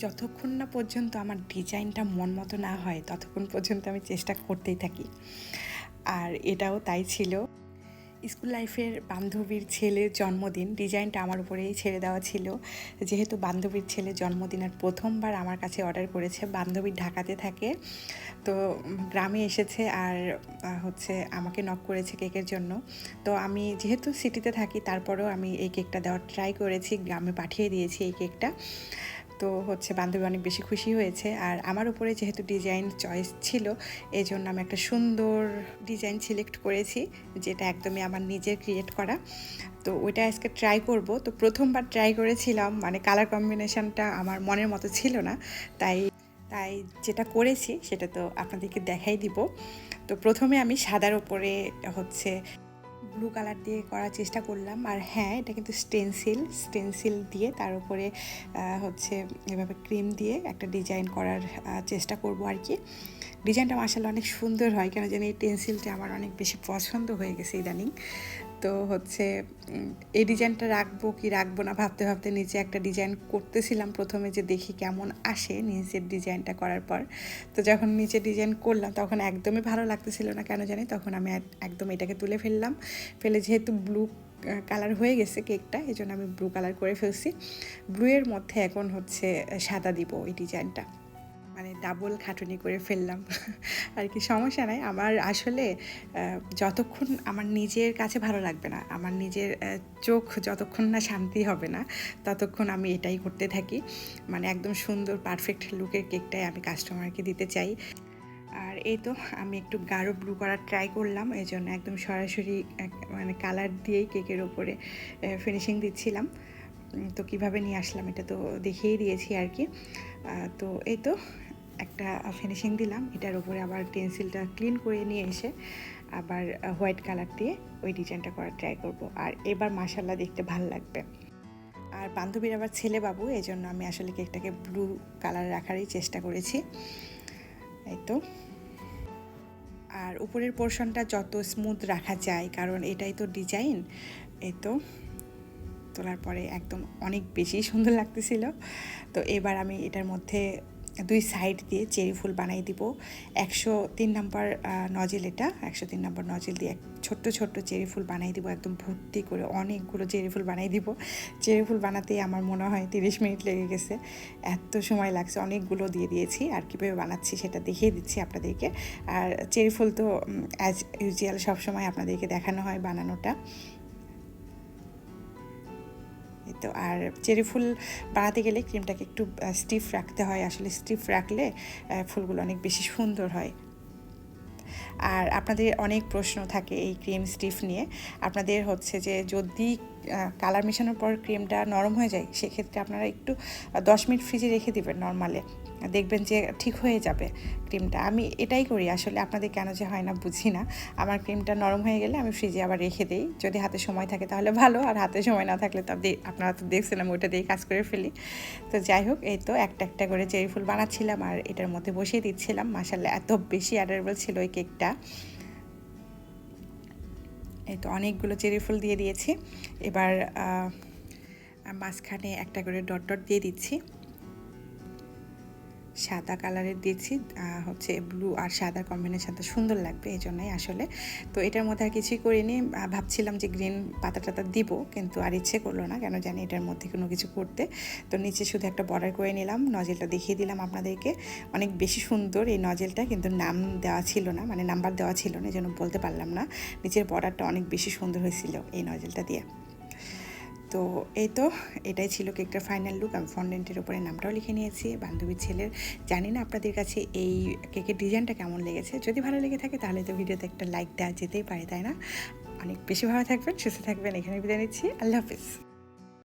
যতক্ষণ না পর্যন্ত আমার ডিজাইনটা মন মতো না হয়, ততক্ষণ পর্যন্ত আমি চেষ্টা করতেই থাকি। আর এটাও তাই ছিল। স্কুল লাইফের বান্ধবীর ছেলের জন্মদিন, ডিজাইনটা আমার উপরেই ছেড়ে দেওয়া ছিল। যেহেতু বান্ধবীর ছেলে জন্মদিন আর প্রথমবার আমার কাছে অর্ডার করেছে, বান্ধবী ঢাকাতে থাকে। তো গ্রামে এসেছে আর হচ্ছে আমাকে নক করেছে কেকের জন্য। তো আমি যেহেতু সিটিতে থাকি, তারপরেও আমি এই কেকটা দেওয়ার ট্রাই করেছি, গ্রামে পাঠিয়ে দিয়েছি এই কেকটা। তো হচ্ছে বান্ধবী অনেক বেশি খুশি হয়েছে। আর আমার উপরে যেহেতু ডিজাইন চয়েস ছিল এই জন্য আমি একটা সুন্দর ডিজাইন সিলেক্ট করেছি, যেটা একদমই আমার নিজের ক্রিয়েট করা। তো ওইটা আজকে ট্রাই করব। তো প্রথমবার ট্রাই করেছিলাম মানে কালার কম্বিনেশনটা আমার মনের মতো ছিল না। তাই তাই যেটা করেছি, সেটা তো আপনাদেরকে দেখাই দিব। তো প্রথমে আমি সাদার ওপরে হচ্ছে ব্লু কালার দিয়ে করার চেষ্টা করলাম। আর হ্যাঁ এটা কিন্তু স্টেনসিল স্টেনসিল দিয়ে তার উপরে হচ্ছে এভাবে ক্রিম দিয়ে একটা ডিজাইন করার চেষ্টা করব আর কি। ডিজাইনটা মাসাল্লাহ অনেক সুন্দর হয়, কেন জানি এই পেন্সিলটা আমার অনেক বেশি পছন্দ হয়ে গেছে ইদানিং। তো হচ্ছে এই ডিজাইনটা রাখব কি রাখব না ভাবতে ভাবতে নিচে একটা ডিজাইন করতেছিলাম প্রথমে যে দেখি কেমন আসে নিচের ডিজাইনটা করার পর। তো যখন নিচে ডিজাইন করলাম তখন একদমই ভালো লাগতেছিল না, কেন জানি তখন আমি একদম এটাকে তুলে ফেললাম। ফেলে যেহেতু ব্লু কালার হয়ে গেছে কেকটা এই জন্য আমি ব্লু কালার করে ফেলছি। ব্লুয়ের মধ্যে এখন হচ্ছে সাদা দিব এই ডিজাইনটা। মানে ডাবল খাটুনি করে ফেললাম। আর কি সমস্যা নাই। আমার আসলে যতক্ষণ আমার নিজের কাছে ভালো লাগবে না, আমার নিজের চোখ যতক্ষণ না শান্তি হবে না, ততক্ষণ আমি এটাই করতে থাকি। মানে একদম সুন্দর পারফেক্ট লুকের কেকটাই আমি কাস্টমারকে দিতে চাই। আর এই তো, আমি একটু গাঢ় ব্লু করার ট্রাই করলাম। এই জন্য একদম সরাসরি মানে কালার দিয়েই কেকের ওপরে ফিনিশিং দিচ্ছিলাম। তো কীভাবে নিয়ে আসলাম এটা তো দেখিয়েই দিয়েছি আর কি। তো এই তো একটা ফিনিশিং দিলাম। এটার উপরে আবার পেন্সিলটা ক্লিন করে নিয়ে এসে আবার হোয়াইট কালার দিয়ে ওই ডিজাইনটা করার ট্রাই করব। আর এবার মাসাল্লাহ দেখতে ভালো লাগবে। আর বান্ধবীর আবার ছেলে বাবু এই জন্য আমি আসলে কেকটাকে ব্লু কালার রাখারই চেষ্টা করেছি। এই তো। আর উপরের পোর্শনটা যত স্মুথ রাখা যায়, কারণ এটাই তো ডিজাইন এই তো। তোলার পরে একদম অনেক বেশি সুন্দর লাগতেছিল। তো এবার আমি এটার মধ্যে দুই সাইড দিয়ে চেরি ফুল বানাই দিব। একশো তিন নম্বর নজেল এটা। একশো তিন নম্বর নজেল দিয়ে ছোট্ট ছোট্ট চেরি ফুল বানাই দিব, একদম ভর্তি করে অনেকগুলো চেরি ফুল বানাই দিব। চেরি ফুল বানাতেই আমার মনে হয় তিরিশ মিনিট লেগে গেছে। এত সময় লাগছে, অনেকগুলো দিয়ে দিয়েছি। আর কীভাবে বানাচ্ছি সেটা দেখিয়ে দিচ্ছি আপনাদেরকে। আর চেরি ফুল তো অ্যাজ ইউজুয়াল সবসময় আপনাদেরকে দেখানো হয় বানানোটা। তো আর চেরি ফুল বানাতে গেলে ক্রিমটাকে একটু স্টিফ রাখতে হয়। আসলে স্টিফ রাখলে ফুলগুলো অনেক বেশি সুন্দর হয়। আর আপনাদের অনেক প্রশ্ন থাকে এই ক্রিম স্টিফ নিয়ে। আপনাদের হচ্ছে যে যদি কালার মেশানোর পর ক্রিমটা নরম হয়ে যায়, সেক্ষেত্রে আপনারা একটু দশ মিনিট ফ্রিজে রেখে দিবেন নর্মালে দেখবেন যে ঠিক হয়ে যাবে ক্রিমটা আমি এটাই করি আসলে, আপনাদের কেন যে হয় না বুঝি না। আমার ক্রিমটা নরম হয়ে গেলে আমি ফ্রিজে আবার রেখে দিই। যদি হাতে সময় থাকে তাহলে ভালো, আর হাতে সময় না থাকলে তো আপনি- আপনারা তো দেখছেন আমি ওটা দিয়ে কাজ করে ফেলি। তো যাই হোক, এই তো একটা একটা করে চেরি ফুল বানাচ্ছিলাম আর এটার মধ্যে বসিয়ে দিচ্ছিলাম। মাসাল্লাহ এত বেশি অ্যাডারেবল ছিল ওই কেকটা। এই তো অনেকগুলো চেরি ফুল দিয়ে দিয়েছি। এবার মাঝখানে একটা করে ডট ডট দিয়ে দিচ্ছি। সাদা কালারের দিয়েছি হচ্ছে ব্লু আর সাদার কম্বিনেশনটা সুন্দর লাগবে এই জন্যই আসলে। তো এটার মধ্যে আর কিছুই করিনি ভাবছিলাম যে গ্রিন পাতা টাতা দিব কিন্তু আর ইচ্ছে করল না, কেন জানি এটার মধ্যে কোনো কিছু করতে। তো নিচে শুধু একটা বর্ডার করে নিলাম নজেলটা দেখিয়ে দিলাম আপনাদেরকে। অনেক বেশি সুন্দর এই নজেলটা কিন্তু নাম দেওয়া ছিল না মানে নাম্বার দেওয়া ছিল না এই জন্য বলতে পারলাম না। নিচের বর্ডারটা অনেক বেশি সুন্দর হয়েছিল এই নজেলটা দিয়ে। তো এই তো, এটাই ছিল কেকটার ফাইনাল লুক আমি ফন্ডেন্টের উপরে নামটাও লিখে নিয়েছি। বান্ধবীর ছেলের, জানি না আপনাদের কাছে এই কেকের ডিজাইনটা কেমন লেগেছে। যদি ভালো লেগে থাকে তাহলে তো ভিডিওতে একটা লাইক দেওয়া যেতেই পারে, তাই না? অনেক বেশি ভালো থাকবেন, সুস্থ থাকবেন। এখানে বিদায় নিচ্ছি। আল্লাহ হাফিজ।